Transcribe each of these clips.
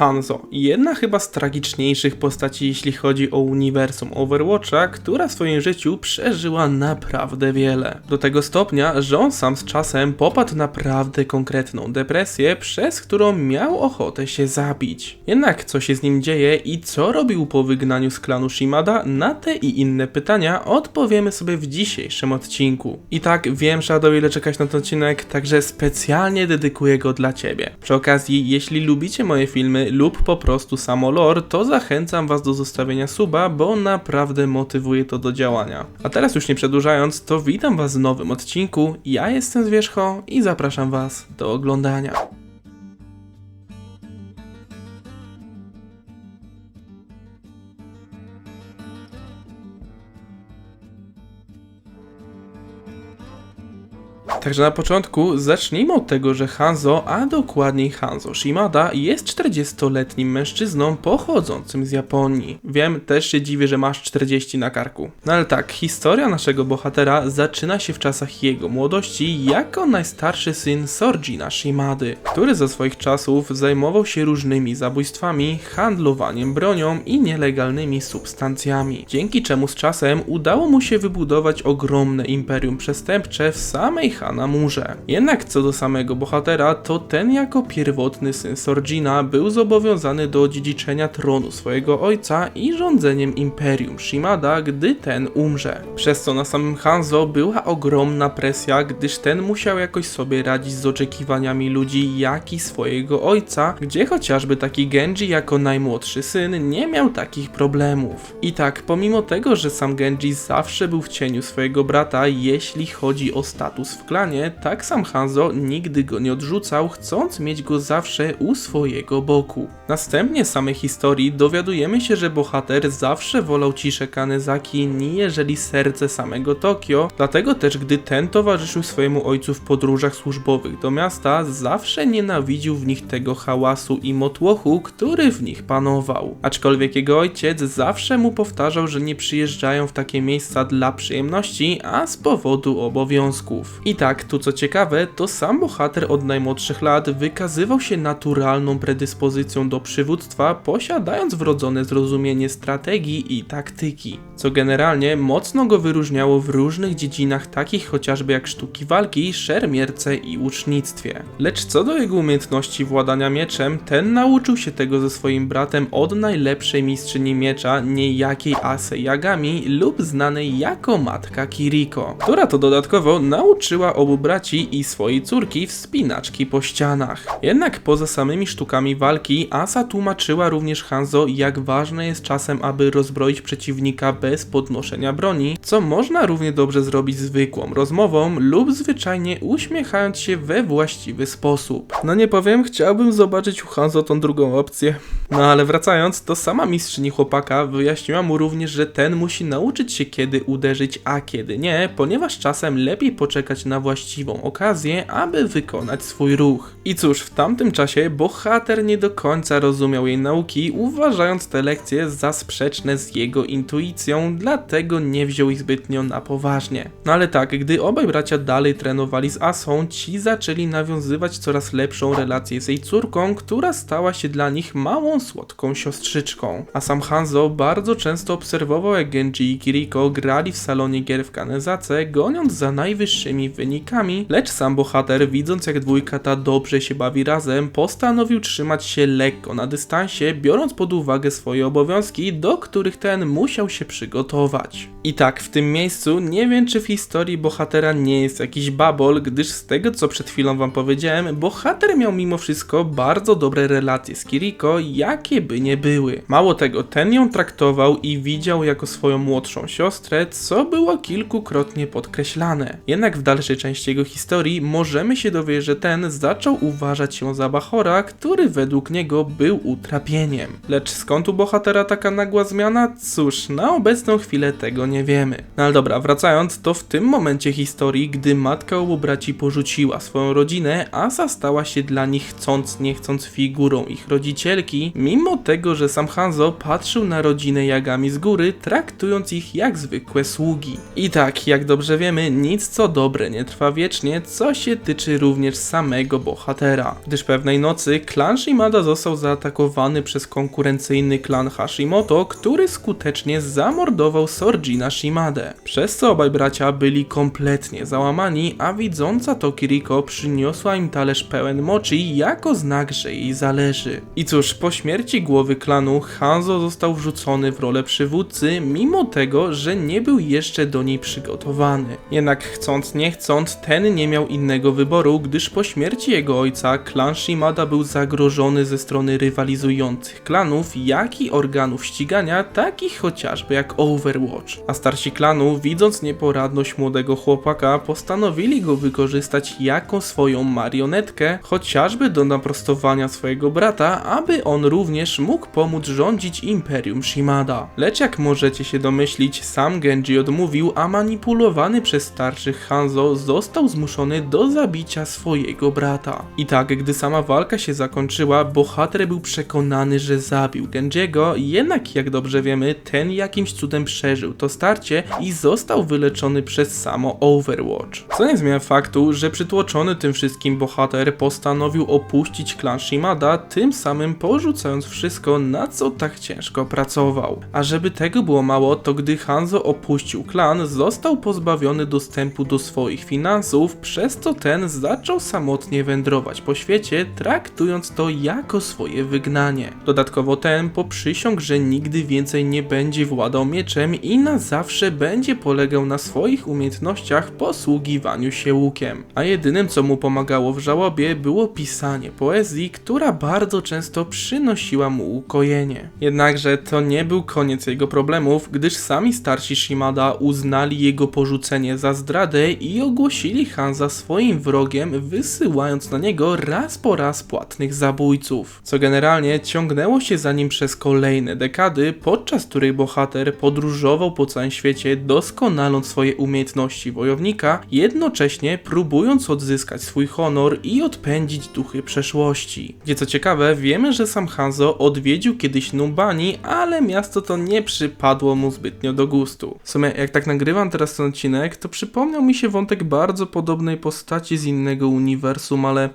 Hanzo, jedna chyba z tragiczniejszych postaci jeśli chodzi o uniwersum Overwatcha, która w swoim życiu przeżyła naprawdę wiele. Do tego stopnia, że on sam z czasem popadł naprawdę konkretną depresję, przez którą miał ochotę się zabić. Jednak co się z nim dzieje i co robił po wygnaniu z klanu Shimada, na te i inne pytania odpowiemy sobie w dzisiejszym odcinku. I tak wiem, Shadow, ile czekać na ten odcinek, także specjalnie dedykuję go dla Ciebie. Przy okazji, jeśli lubicie moje filmy lub po prostu samo lore, to zachęcam Was do zostawienia suba, bo naprawdę motywuje to do działania. A teraz już nie przedłużając, to witam Was w nowym odcinku. Ja jestem Zwierzcho i zapraszam Was do oglądania. Także na początku zacznijmy od tego, że Hanzo, a dokładniej Hanzo Shimada, jest 40-letnim mężczyzną pochodzącym z Japonii. Wiem, też się dziwię, że masz 40 na karku. No ale tak, historia naszego bohatera zaczyna się w czasach jego młodości jako najstarszy syn Sorgina Shimady, który za swoich czasów zajmował się różnymi zabójstwami, handlowaniem bronią i nielegalnymi substancjami. Dzięki czemu z czasem udało mu się wybudować ogromne imperium przestępcze w samej Hanamurze. Jednak co do samego bohatera, to ten jako pierwotny syn Sorgina był zobowiązany do dziedziczenia tronu swojego ojca i rządzeniem imperium Shimada, gdy ten umrze. Przez co na samym Hanzo była ogromna presja, gdyż ten musiał jakoś sobie radzić z oczekiwaniami ludzi, jak i swojego ojca, gdzie chociażby taki Genji jako najmłodszy syn nie miał takich problemów. I tak, pomimo tego, że sam Genji zawsze był w cieniu swojego brata, jeśli chodzi o status w klanie, tak sam Hanzo nigdy go nie odrzucał, chcąc mieć go zawsze u swojego boku. Następnie samej historii dowiadujemy się, że bohater zawsze wolał ciszę Kanezaki, niżeli serce samego Tokio, dlatego też gdy ten towarzyszył swojemu ojcu w podróżach służbowych do miasta, zawsze nienawidził w nich tego hałasu i motłochu, który w nich panował. Aczkolwiek jego ojciec zawsze mu powtarzał, że nie przyjeżdżają w takie miejsca dla przyjemności, a z powodu obowiązków. I tak, tu co ciekawe, to sam bohater od najmłodszych lat wykazywał się naturalną predyspozycją do przywództwa, posiadając wrodzone zrozumienie strategii i taktyki, co generalnie mocno go wyróżniało w różnych dziedzinach takich chociażby jak sztuki walki, szermierce i łucznictwie. Lecz co do jego umiejętności władania mieczem, ten nauczył się tego ze swoim bratem od najlepszej mistrzyni miecza, niejakiej Ase Yagami lub znanej jako matka Kiriko, która to dodatkowo nauczyła obu braci i swojej córki wspinaczki po ścianach. Jednak poza samymi sztukami walki, Asa tłumaczyła również Hanzo, jak ważne jest czasem, aby rozbroić przeciwnika bez podnoszenia broni, co można równie dobrze zrobić zwykłą rozmową lub zwyczajnie uśmiechając się we właściwy sposób. No nie powiem, chciałbym zobaczyć u Hanzo tą drugą opcję. No ale wracając, to sama mistrzyni chłopaka wyjaśniła mu również, że ten musi nauczyć się kiedy uderzyć, a kiedy nie, ponieważ czasem lepiej poczekać na właściwą okazję, aby wykonać swój ruch. I cóż, w tamtym czasie bohater nie do końca rozumiał jej nauki, uważając te lekcje za sprzeczne z jego intuicją, dlatego nie wziął ich zbytnio na poważnie. No ale tak, gdy obaj bracia dalej trenowali z Asą, ci zaczęli nawiązywać coraz lepszą relację z jej córką, która stała się dla nich małą, słodką siostrzyczką. A sam Hanzo bardzo często obserwował jak Genji i Kiriko grali w salonie gier w Kanezace, goniąc za najwyższymi wynikami, lecz sam bohater, widząc jak dwójka ta dobrze się bawi razem, postanowił trzymać się lekko na dystansie, biorąc pod uwagę swoje obowiązki, do których ten musiał się przygotować. I tak, w tym miejscu nie wiem, czy w historii bohatera nie jest jakiś babol, gdyż z tego, co przed chwilą wam powiedziałem, bohater miał mimo wszystko bardzo dobre relacje z Kiriko, jakie by nie były. Mało tego, ten ją traktował i widział jako swoją młodszą siostrę, co było kilkukrotnie podkreślane. Jednak w dalszej części jego historii możemy się dowiedzieć, że ten zaczął uważać się za Bachora, który według niego był utrapieniem. Lecz skąd u bohatera taka nagła zmiana? Cóż, na obecną chwilę tego nie wiemy. No ale dobra, wracając, to w tym momencie historii, gdy matka obu braci porzuciła swoją rodzinę, Asa stała się dla nich chcąc nie chcąc figurą ich rodzicielki, mimo tego, że sam Hanzo patrzył na rodzinę Jagami z góry, traktując ich jak zwykłe sługi. I tak, jak dobrze wiemy, nic co dobre nie trwa wiecznie, co się tyczy również samego bohatera. Gdyż pewnej nocy klan Shimada został zaatakowany przez konkurencyjny klan Hashimoto, który skutecznie zamordował Sorjina Shimadę. Przez co obaj bracia byli kompletnie załamani, a widząca to Kiriko przyniosła im talerz pełen mochi jako znak, że jej zależy. I cóż, po śmierci głowy klanu Hanzo został wrzucony w rolę przywódcy, mimo tego, że nie był jeszcze do niej przygotowany. Jednak chcąc nie chcąc, ten nie miał innego wyboru, gdyż po śmierci jego ojca klan Shimada był zagrożony ze strony rywalizujących klanów, jak i organów ścigania, takich chociażby jak Overwatch. A starsi klanu, widząc nieporadność młodego chłopaka, postanowili go wykorzystać jako swoją marionetkę, chociażby do naprostowania swojego brata, aby on również mógł pomóc rządzić Imperium Shimada. Lecz jak możecie się domyślić, sam Genji odmówił, a manipulowany przez starszych Hanzo został zmuszony do zabicia swojego brata. I tak, gdy sama walka się zakończyła, bohater był przekonany, że zabił Genjiego, jednak jak dobrze wiemy, ten jakimś cudem przeżył to starcie i został wyleczony przez samo Overwatch. Co nie zmienia faktu, że przytłoczony tym wszystkim bohater postanowił opuścić klan Shimada, tym samym porzucając wszystko, na co tak ciężko pracował. A żeby tego było mało, to gdy Hanzo opuścił klan, został pozbawiony dostępu do swoich finansów, przez co ten zaczął samotnie wędrować po świecie, traktując to jako swoje wygnanie. Dodatkowo ten poprzysiągł, że nigdy więcej nie będzie władał mieczem i na zawsze będzie polegał na swoich umiejętnościach posługiwaniu się łukiem. A jedynym co mu pomagało w żałobie było pisanie poezji, która bardzo często przynosiła mu ukojenie. Jednakże to nie był koniec jego problemów, gdyż sami starsi Shimada uznali jego porzucenie za zdradę i ogłosili Hanza swoim wrogiem, wysyłając na niego raz po raz płatnych zabójców. Co generalnie ciągnęło się za nim przez kolejne dekady, podczas której bohater podróżował po całym świecie, doskonaląc swoje umiejętności wojownika, jednocześnie próbując odzyskać swój honor i odpędzić duchy przeszłości. Gdzie co ciekawe, wiemy, że sam Hanzo odwiedził kiedyś Numbani, ale miasto to nie przypadło mu zbytnio do gustu. W sumie, jak tak nagrywam teraz ten odcinek, to przypomniał mi się wątek bardzo podobnej postaci z innego uniwersum, ale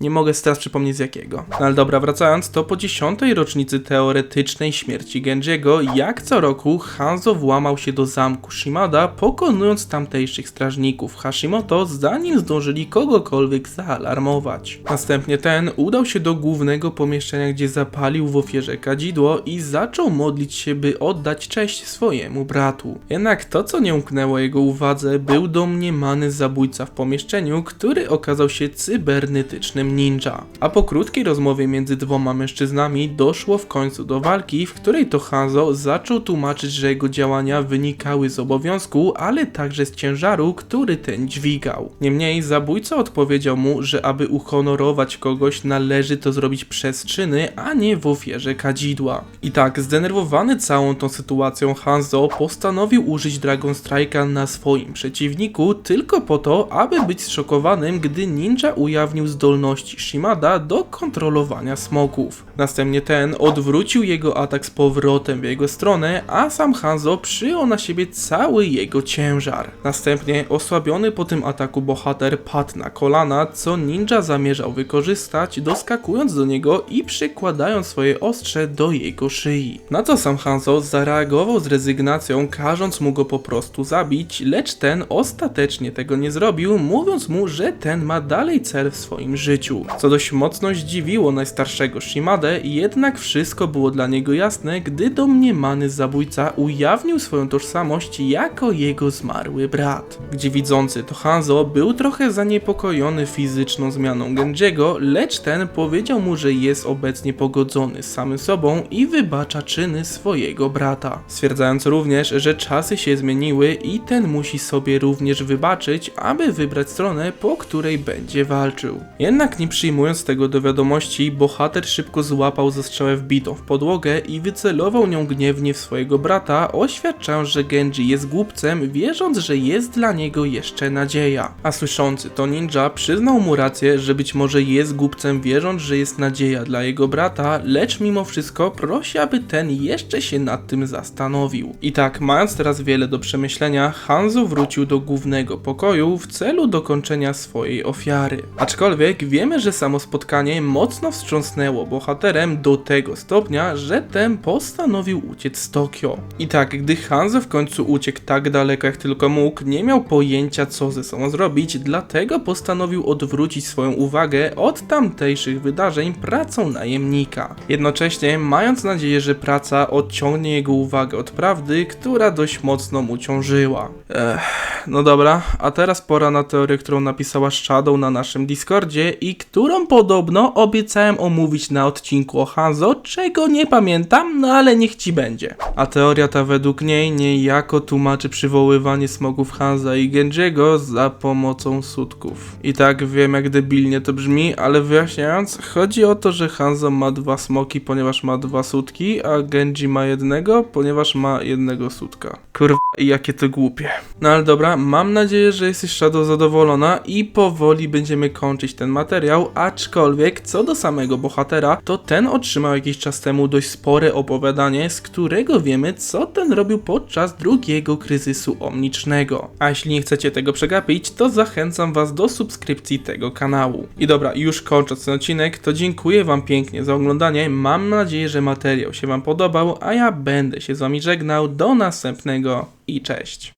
nie mogę teraz przypomnieć z jakiego. No ale dobra, wracając, to po dziesiątej rocznicy teoretycznej śmierci Genjiego, jak co roku Hanzo włamał się do zamku Shimada, pokonując tamtejszych strażników Hashimoto, zanim zdążyli kogokolwiek zaalarmować. Następnie ten udał się do głównego pomieszczenia, gdzie zapalił w ofierze kadzidło i zaczął modlić się, by oddać cześć swojemu bratu. Jednak to, co nie umknęło jego uwadze, był domniemany zabójca w pomieszczeniu, który okazał się cybernetycznym ninja. A po krótkiej rozmowie między dwoma mężczyznami doszło w końcu do walki, w której to Hanzo zaczął tłumaczyć, że jego działania wynikały z obowiązku, ale także z ciężaru, który ten dźwigał. Niemniej zabójca odpowiedział mu, że aby uhonorować kogoś należy to zrobić przez czyny, a nie w ofierze kadzidła. I tak, zdenerwowany całą tą sytuacją Hanzo postanowił użyć Dragon Strike'a na swoim przeciwniku tylko po to, aby być zszokowanym, gdy ninja ujawnił zdolności Shimada do kontrolowania smoków. Następnie ten odwrócił jego atak z powrotem w jego stronę, a sam Hanzo przyjął na siebie cały jego ciężar. Następnie osłabiony po tym ataku bohater padł na kolana, co ninja zamierzał wykorzystać, doskakując do niego i przykładając swoje ostrze do jego szyi. Na co sam Hanzo zareagował z rezygnacją, każąc mu go po prostu zabić, lecz ten ostatecznie tego nie zrobił, mówiąc mu, że ten ma dalej cel w swoim życiu. Co dość mocno zdziwiło najstarszego Shimadę, jednak wszystko było dla niego jasne, gdy domniemany zabójca ujawnił swoją tożsamość jako jego zmarły brat. Gdzie widzący to Hanzo był trochę zaniepokojony fizyczną zmianą Genjiego, lecz ten powiedział mu, że jest obecnie pogodzony z samym sobą i wybacza czyny swojego brata. Stwierdzając również, że czasy się zmieniły i ten musi sobie również wybaczyć, aby wybrać stronę, po której będzie walczył. Jednak Nie przyjmując tego do wiadomości, bohater szybko złapał zastrzałę wbitą w podłogę i wycelował nią gniewnie w swojego brata, oświadczając, że Genji jest głupcem, wierząc, że jest dla niego jeszcze nadzieja. A słyszący to ninja przyznał mu rację, że być może jest głupcem, wierząc, że jest nadzieja dla jego brata, lecz mimo wszystko prosi, aby ten jeszcze się nad tym zastanowił. I tak, mając teraz wiele do przemyślenia, Hanzo wrócił do głównego pokoju w celu dokończenia swojej ofiary. Aczkolwiek wiemy, że samo spotkanie mocno wstrząsnęło bohaterem do tego stopnia, że ten postanowił uciec z Tokio. I tak, gdy Hanzo w końcu uciekł tak daleko jak tylko mógł, nie miał pojęcia co ze sobą zrobić, dlatego postanowił odwrócić swoją uwagę od tamtejszych wydarzeń pracą najemnika. Jednocześnie mając nadzieję, że praca odciągnie jego uwagę od prawdy, która dość mocno mu ciążyła. Ech, no dobra, a teraz pora na teorię, którą napisała Shadow na naszym Discordzie i którą podobno obiecałem omówić na odcinku o Hanzo, czego nie pamiętam, no ale niech ci będzie. A teoria ta według niej niejako tłumaczy przywoływanie smogów Hanza i Genjiego za pomocą sutków. I tak wiem jak debilnie to brzmi, ale wyjaśniając, chodzi o to, że Hanzo ma dwa smoki, ponieważ ma dwa sutki, a Genji ma jednego, ponieważ ma jednego sutka. Kurwa, jakie to głupie. No ale dobra, mam nadzieję, że jesteś Shadow zadowolona i powoli będziemy kończyć ten materiał, aczkolwiek co do samego bohatera, to ten otrzymał jakiś czas temu dość spore opowiadanie, z którego wiemy, co ten robił podczas drugiego kryzysu omnicznego. A jeśli nie chcecie tego przegapić, to zachęcam was do subskrypcji tego kanału. I dobra, już kończąc ten odcinek, to dziękuję wam pięknie za oglądanie, mam nadzieję, że materiał się wam podobał, a ja będę się z wami żegnał, do następnego i cześć.